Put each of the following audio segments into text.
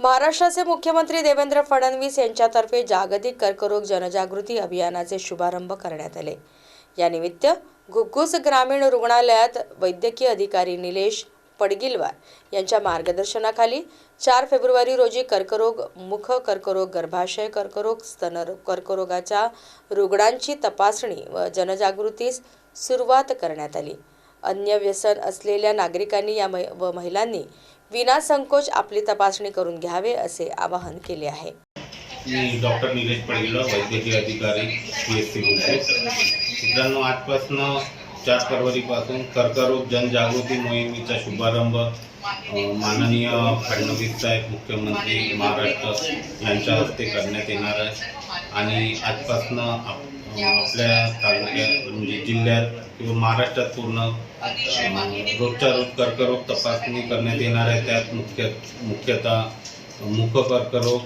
महाराष्ट्राचे मुख्यमंत्री देवेंद्र फडणवीस यांच्यातर्फे जागतिक कर्करोग जनजागृती अभियानाचे शुभारंभ करण्यात आले. यानिमित्त घुग्गुस ग्रामीण रुग्णालयात वैद्यकीय अधिकारी निलेश पडगिलवार यांच्या मार्गदर्शनाखाली चार फेब्रुवारी रोजी कर्करोग मुख कर्करोग गर्भाशय कर्करोग स्तन कर्करोगाच्या रुग्णांची तपासणी व जनजागृतीस सुरुवात करण्यात आली. अन्य व्यसन असलेल्या नागरिकांनी या मै- व महिलांनी विनासंकोच आपली तपासणी करून घ्यावे असे आवाहन केले आहे. मी डॉक्टर निलेश पडगिला वैद्यकीय अधिकारी पी एस सी मित्रांनो आजपासनं चार फरवरीपासून कर्करोग जनजागृती मोहिमेचा शुभारंभ माननीय फडणवीस साहेब मुख्यमंत्री महाराष्ट्र यांच्या हस्ते करण्यात येणार आहे. आणि आजपासनं आप आपल्या तालुक्यात म्हणजे जिल्ह्यात किंवा महाराष्ट्रात पूर्ण रोजच्या रोज कर्करोग तपासणी करण्यात येणार आहे. त्यात मुख्य मुख्यतः मुख कर्करोग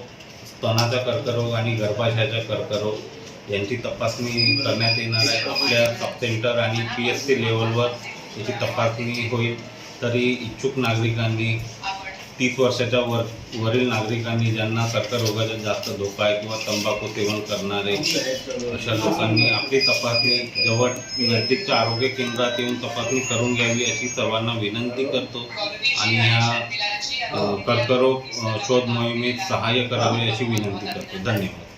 स्तनाचा कर्करोग आणि गर्भाशयाचा कर्करोग यांची तपासणी करण्यात येणार आहे. आपल्या सब सेंटर आणि पी एस सी लेवलवर याची तपासणी होईल. तरी इच्छुक नागरिकांनी तीस वर्षाच्या वर वरील नागरिकांनी ज्यांना कर्करोगाचा जास्त धोका आहे किंवा तंबाखू सेवन करणारे अशा लोकांनी आपली तपासणी जवळ नजदीकच्या आरोग्य केंद्रात येऊन तपासणी करून घ्यावी अशी सर्वांना विनंती करतो. आणि ह्या कर्करोग शोध मोहिमेत सहाय्य करावे अशी विनंती करतो. धन्यवाद.